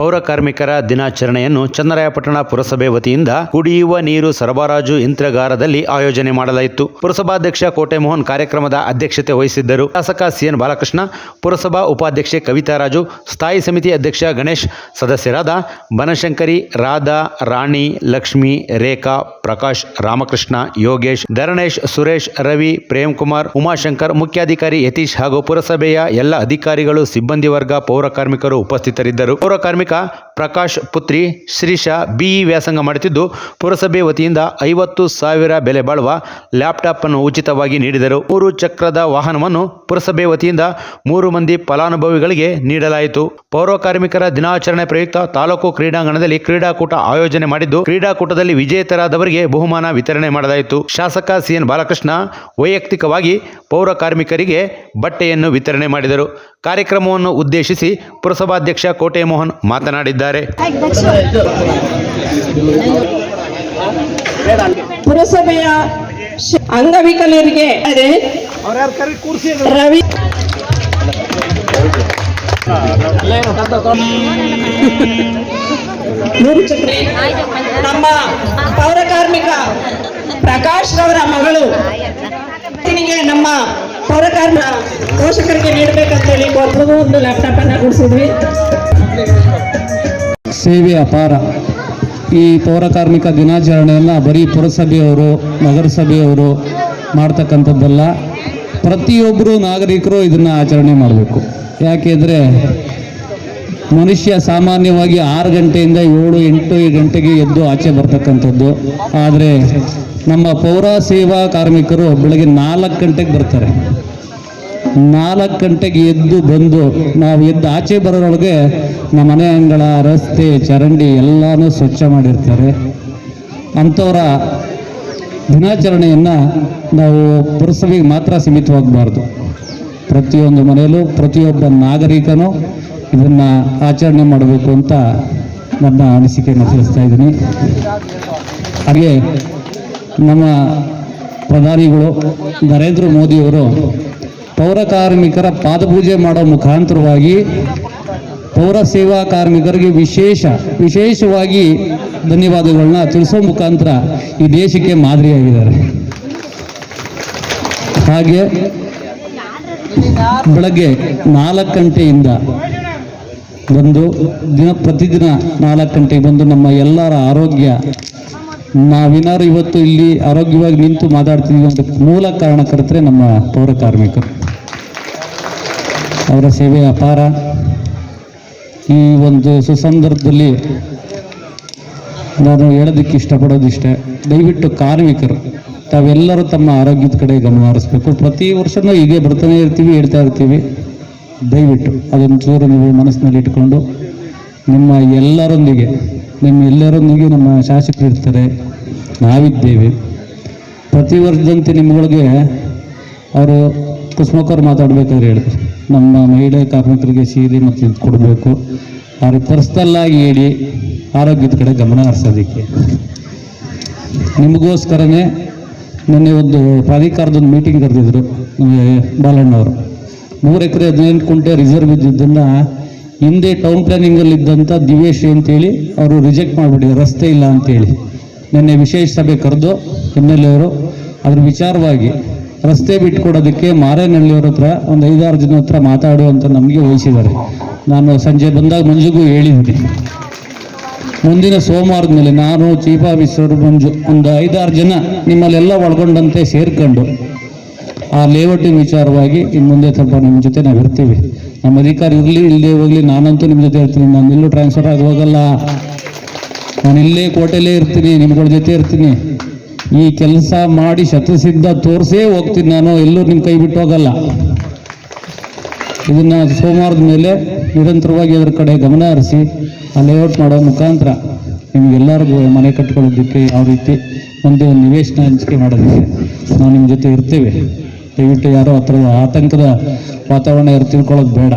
ಪೌರ ಕಾರ್ಮಿಕರ ದಿನಾಚರಣೆಯನ್ನು ಚನ್ನರಾಯಪಟ್ಟಣ ಪುರಸಭೆ ವತಿಯಿಂದ ಕುಡಿಯುವ ನೀರು ಸರಬರಾಜು ಯಂತ್ರಗಾರದಲ್ಲಿ ಆಯೋಜನೆ ಮಾಡಲಾಯಿತು. ಪುರಸಭಾಧ್ಯಕ್ಷ ಕೋಟೆ ಮೋಹನ್ ಕಾರ್ಯಕ್ರಮದ ಅಧ್ಯಕ್ಷತೆ ವಹಿಸಿದ್ದರು. ಶಾಸಕ ಸಿಎನ್ ಬಾಲಕೃಷ್ಣ, ಪುರಸಭಾ ಉಪಾಧ್ಯಕ್ಷೆ ಕವಿತಾರಾಜು ಸ್ಥಾಯಿ ಸಮಿತಿ ಅಧ್ಯಕ್ಷ ಗಣೇಶ್, ಸದಸ್ಯರಾದ ಬನಶಂಕರಿ, ರಾಧಾ, ರಾಣಿ, ಲಕ್ಷ್ಮಿ, ರೇಖಾ, ಪ್ರಕಾಶ್, ರಾಮಕೃಷ್ಣ, ಯೋಗೇಶ್, ಧರಣೇಶ್, ಸುರೇಶ್, ರವಿ ಪ್ರೇಮ್ ಕುಮಾರ್ ಉಮಾಶಂಕರ್, ಮುಖ್ಯಾಧಿಕಾರಿ ಯತೀಶ್ ಹಾಗೂ ಪುರಸಭೆಯ ಎಲ್ಲ ಅಧಿಕಾರಿಗಳು, ಸಿಬ್ಬಂದಿ ವರ್ಗ, ಪೌರ ಕಾರ್ಮಿಕರು ಉಪಸ್ಥಿತರಿದ್ದರು. ಪೌರ ಕಾರ್ಮಿಕ mereka ಪ್ರಕಾಶ್ ಪುತ್ರಿ ಶ್ರೀಶಾ ಬಿಇ ವ್ಯಾಸಂಗ ಮಾಡುತ್ತಿದ್ದು, ಪುರಸಭೆ ವತಿಯಿಂದ ಐವತ್ತು ಸಾವಿರ ಬೆಲೆ ಬಾಳುವ ಲ್ಯಾಪ್ಟಾಪ್ ಅನ್ನು ಉಚಿತವಾಗಿ ನೀಡಿದರು. ಮೂರು ಚಕ್ರದ ವಾಹನವನ್ನು ಪುರಸಭೆ ವತಿಯಿಂದ ಮೂರು ಮಂದಿ ಫಲಾನುಭವಿಗಳಿಗೆ ನೀಡಲಾಯಿತು. ಪೌರ ಕಾರ್ಮಿಕರ ದಿನಾಚರಣೆ ಪ್ರಯುಕ್ತ ತಾಲೂಕು ಕ್ರೀಡಾಂಗಣದಲ್ಲಿ ಕ್ರೀಡಾಕೂಟ ಆಯೋಜನೆ ಮಾಡಿದ್ದು, ಕ್ರೀಡಾಕೂಟದಲ್ಲಿ ವಿಜೇತರಾದವರಿಗೆ ಬಹುಮಾನ ವಿತರಣೆ ಮಾಡಲಾಯಿತು. ಶಾಸಕ ಸಿಎನ್ ಬಾಲಕೃಷ್ಣ ವೈಯಕ್ತಿಕವಾಗಿ ಪೌರ ಕಾರ್ಮಿಕರಿಗೆ ಬಟ್ಟೆಯನ್ನು ವಿತರಣೆ ಮಾಡಿದರು. ಕಾರ್ಯಕ್ರಮವನ್ನು ಉದ್ದೇಶಿಸಿ ಪುರಸಭಾಧ್ಯಕ್ಷ ಕೋಟೆ ಮೋಹನ್ ಮಾತನಾಡಿದ್ದಾರೆ. ಪುರಸಭೆಯ ಶ- ಅಂಗವಿಕಲರಿಗೆ ರವಿ ನಮ್ಮ ಪೌರ ಕಾರ್ಮಿಕ ಪ್ರಕಾಶ್ ರವರ ಮಗಳು ನಮ್ಮ ಪೌರ ಕಾರ್ಮಿಕ ಪೋಷಕರಿಗೆ ನೀಡಬೇಕಂತೇಳಿ ಮೊದಲು ಒಂದು ಲ್ಯಾಪ್ಟಾಪ್ ಅನ್ನ ಕೊಡಿಸಿದ್ವಿ. ಸೇವೆ ಅಪಾರ. ಈ ಪೌರ ಕಾರ್ಮಿಕ ದಿನಾಚರಣೆಯನ್ನು ಬರೀ ಪುರಸಭೆಯವರು, ನಗರಸಭೆಯವರು ಮಾಡ್ತಕ್ಕಂಥದ್ದಲ್ಲ. ಪ್ರತಿಯೊಬ್ಬರು ನಾಗರಿಕರು ಇದನ್ನು ಆಚರಣೆ ಮಾಡಬೇಕು. ಯಾಕೆಂದರೆ ಮನುಷ್ಯ ಸಾಮಾನ್ಯವಾಗಿ ಆರು ಗಂಟೆಯಿಂದ ಏಳು, ಎಂಟು ಗಂಟೆಗೆ ಎದ್ದು ಆಚೆ ಬರ್ತಕ್ಕಂಥದ್ದು. ಆದರೆ ನಮ್ಮ ಪೌರ ಸೇವಾ ಕಾರ್ಮಿಕರು ಬೆಳಗ್ಗೆ ನಾಲ್ಕು ಗಂಟೆಗೆ ಬರ್ತಾರೆ. ನಾಲ್ಕು ಗಂಟೆಗೆ ಎದ್ದು ಬಂದು ನಾವು ಎದ್ದು ಆಚೆ ಬರೋರೊಳಗೆ ನಮ್ಮ ಮನೆ ಅಂಗಳ, ರಸ್ತೆ, ಚರಂಡಿ ಎಲ್ಲನೂ ಸ್ವಚ್ಛ ಮಾಡಿರ್ತಾರೆ. ಅಂಥವರ ದಿನಾಚರಣೆಯನ್ನು ನಾವು ಪುರಸಭೆಗೆ ಮಾತ್ರ ಸೀಮಿತವಾಗಬಾರ್ದು. ಪ್ರತಿಯೊಂದು ಮನೆಯಲ್ಲೂ ಪ್ರತಿಯೊಬ್ಬ ನಾಗರಿಕನೂ ಇದನ್ನು ಆಚರಣೆ ಮಾಡಬೇಕು ಅಂತ ನನ್ನ ಅನಿಸಿಕೆಯನ್ನು ತಿಳಿಸ್ತಾ ಇದ್ದೀನಿ. ಹಾಗೆ ನಮ್ಮ ಪ್ರಧಾನಿಗಳು ನರೇಂದ್ರ ಮೋದಿಯವರು ಪೌರ ಕಾರ್ಮಿಕರ ಪಾದಪೂಜೆ ಮಾಡೋ ಮುಖಾಂತರವಾಗಿ ಪೌರ ಸೇವಾ ಕಾರ್ಮಿಕರಿಗೆ ವಿಶೇಷ, ವಿಶೇಷವಾಗಿ ಧನ್ಯವಾದಗಳನ್ನ ತಿಳಿಸೋ ಮುಖಾಂತರ ಈ ದೇಶಕ್ಕೆ ಮಾದರಿಯಾಗಿದ್ದಾರೆ. ಹಾಗೆ ಬೆಳಗ್ಗೆ ನಾಲ್ಕು ಗಂಟೆಯಿಂದ ಬಂದು ದಿನ ಪ್ರತಿದಿನ ನಾಲ್ಕು ಗಂಟೆಗೆ ಬಂದು ನಮ್ಮ ಎಲ್ಲರ ಆರೋಗ್ಯ ನಾವೇನಾದ್ರು ಇವತ್ತು ಇಲ್ಲಿ ಆರೋಗ್ಯವಾಗಿ ನಿಂತು ಮಾತಾಡ್ತಿದ್ದೀವಿ ಅಂತ ಮೂಲ ಕಾರಣಕರ್ತರೆ ನಮ್ಮ ಪೌರ ಕಾರ್ಮಿಕರು. ಅವರ ಸೇವೆ ಅಪಾರ. ಈ ಒಂದು ಸುಸಂದರ್ಭದಲ್ಲಿ ನಾನು ಹೇಳೋದಕ್ಕೆ ಇಷ್ಟಪಡೋದಿಷ್ಟೇ. ದಯವಿಟ್ಟು ಕಾರ್ಮಿಕರು, ತಾವೆಲ್ಲರೂ ತಮ್ಮ ಆರೋಗ್ಯದ ಕಡೆ ಗಮನ ಹರಿಸ್ಬೇಕು. ಪ್ರತಿ ವರ್ಷನೂ ಹೀಗೆ ಬರ್ತಾನೆ ಇರ್ತೀವಿ, ಹೇಳ್ತಾ ಇರ್ತೀವಿ. ದಯವಿಟ್ಟು ಅದನ್ನು ಚೂರು ನೀವು ಮನಸ್ಸಿನಲ್ಲಿ ಇಟ್ಕೊಂಡು ನಿಮ್ಮ ಎಲ್ಲರೊಂದಿಗೆ ನಿಮ್ಮ ಎಲ್ಲರೊಂದಿಗೆ ನಮ್ಮ ಶಾಸಕರು ಇರ್ತಾರೆ, ನಾವಿದ್ದೇವೆ. ಪ್ರತಿ ವರ್ಷದಂತೆ ನಿಮ್ಮಗಳಿಗೆ ಅವರು ಕುಸುಮಕ್ಕವ್ರು ಮಾತಾಡಬೇಕಾದ್ರೆ ಹೇಳಿದ್ರು ನಮ್ಮ ಮಹಿಳೆ ಕಾರ್ಮಿಕರಿಗೆ ಸೀರೆ ಮತ್ತು ಇದು ಕೊಡಬೇಕು. ಅವ್ರಿಗೆ ಪರ್ಸ್ನಲ್ಲಾಗಿ ಹೇಳಿ ಆರೋಗ್ಯದ ಕಡೆ ಗಮನ ಹರಿಸೋದಕ್ಕೆ. ನಿಮಗೋಸ್ಕರನೇ ನಿನ್ನೆ ಒಂದು ಪ್ರಾಧಿಕಾರದೊಂದು ಮೀಟಿಂಗ್ ಕರೆದಿದ್ರು ಬಾಲಣ್ಣವರು. ಮೂರು ಎಕರೆ ಹದಿನೆಂಟು ಕುಂಟೆ ರಿಸರ್ವ್ ಇದ್ದಿದ್ದನ್ನು ಹಿಂದೆ ಟೌನ್ ಪ್ಲಾನಿಂಗಲ್ಲಿ ಇದ್ದಂಥ ದಿವೇಶ್ ಅಂತೇಳಿ ಅವರು ರಿಜೆಕ್ಟ್ ಮಾಡಿಬಿಟ್ಟಿದ್ರು, ರಸ್ತೆ ಇಲ್ಲ ಅಂತೇಳಿ. ನಿನ್ನೆ ವಿಶೇಷ ಸಭೆ ಕರೆದು ಹಿನ್ನೆಲೆಯವರು ಅದ್ರ ವಿಚಾರವಾಗಿ ರಸ್ತೆ ಬಿಟ್ಕೊಡೋದಕ್ಕೆ ಮಾರೇನಹಳ್ಳಿಯವ್ರ ಹತ್ರ ಒಂದು ಐದಾರು ಜನ ಹತ್ರ ಮಾತಾಡು ಅಂತ ನಮಗೆ ವಹಿಸಿದ್ದಾರೆ. ನಾನು ಸಂಜೆ ಬಂದಾಗ ಮಂಜುಗೂ ಹೇಳಿದ್ದೀನಿ. ಮುಂದಿನ ಸೋಮವಾರದ ಮೇಲೆ ನಾನು, ಚೀಫ್ ಆಫೀಸರ್ ಮಂಜು ಒಂದು ಐದಾರು ಜನ ನಿಮ್ಮಲ್ಲೆಲ್ಲ ಒಳಗೊಂಡಂತೆ ಸೇರ್ಕೊಂಡು ಆ ಲೇಔಟಿನ ವಿಚಾರವಾಗಿ ಇನ್ನು ಮುಂದೆ ಸ್ವಲ್ಪ ನಿಮ್ಮ ಜೊತೆ ನಾವು ಇರ್ತೀವಿ. ನಮ್ಮ ಅಧಿಕಾರಿ ಇರಲಿ ಇಲ್ಲದೆ ಹೋಗಲಿ, ನಾನಂತೂ ನಿಮ್ಮ ಜೊತೆ ಇರ್ತೀನಿ. ನಾನು ಇಲ್ಲೂ ಟ್ರಾನ್ಸ್ಫರ್ ಆಗಿ ಹೋಗಲ್ಲ ನಾನು ಇಲ್ಲೇ ಕೋಟೆಲ್ಲೇ ಇರ್ತೀನಿ, ನಿಮ್ಗಳ ಜೊತೆ ಇರ್ತೀನಿ. ಈ ಕೆಲಸ ಮಾಡಿ ಶತಸಿದ್ಧ ತೋರಿಸೇ ಹೋಗ್ತೀನಿ ನಾನು, ಎಲ್ಲೂ ನಿಮ್ಮ ಕೈ ಬಿಟ್ಟು ಹೋಗಲ್ಲ. ಇದನ್ನು ಸೋಮವಾರದ ಮೇಲೆ ನಿರಂತರವಾಗಿ ಅದರ ಕಡೆ ಗಮನ ಹರಿಸಿ, ಆ ಲೇಔಟ್ ಮಾಡೋ ಮುಖಾಂತರ ನಿಮಗೆಲ್ಲರಿಗೂ ಮನೆ ಕಟ್ಕೊಳ್ಳೋದಕ್ಕೆ ಯಾವ ರೀತಿ ಒಂದು ನಿವೇಶನ ಹಂಚಿಕೆ ಮಾಡೋದಕ್ಕೆ ನಾವು ನಿಮ್ಮ ಜೊತೆ ಇರ್ತೇವೆ. ದಯವಿಟ್ಟು ಯಾರೋ ಹತ್ರ ಆತಂಕದ ವಾತಾವರಣ ತಿಳ್ಕೊಳ್ಳೋದು ಬೇಡ.